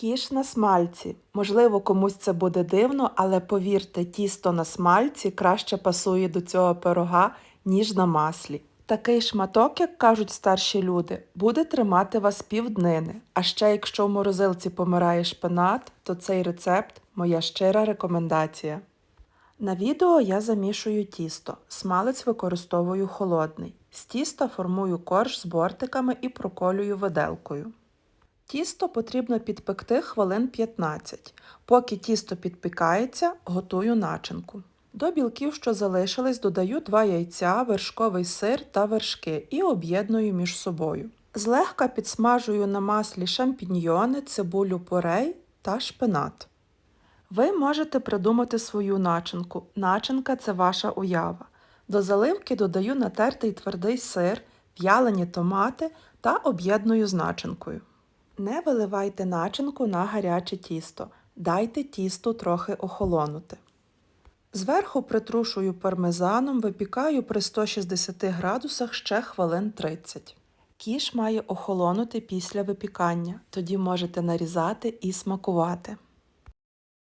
Кіш на смальці. Можливо, комусь це буде дивно, але повірте, тісто на смальці краще пасує до цього пирога, ніж на маслі. Такий шматок, як кажуть старші люди, буде тримати вас півднини. А ще якщо в морозилці помирає шпинат, то цей рецепт моя щира рекомендація. На відео я замішую тісто. Смалець використовую холодний. З тіста формую корж з бортиками і проколюю виделкою. Тісто потрібно підпекти хвилин 15. Поки тісто підпікається, готую начинку. До білків, що залишились, додаю 2 яйця, вершковий сир та вершки і об'єдную між собою. Злегка підсмажую на маслі шампіньйони, цибулю порей та шпинат. Ви можете придумати свою начинку. Начинка це ваша уява. До заливки додаю натертий твердий сир, в'ялені томати та об'єдную з начинкою. Не виливайте начинку на гаряче тісто. Дайте тісту трохи охолонути. Зверху притрушую пармезаном, випікаю при 160 градусах ще хвилин 30. Кіш має охолонути після випікання, тоді можете нарізати і смакувати.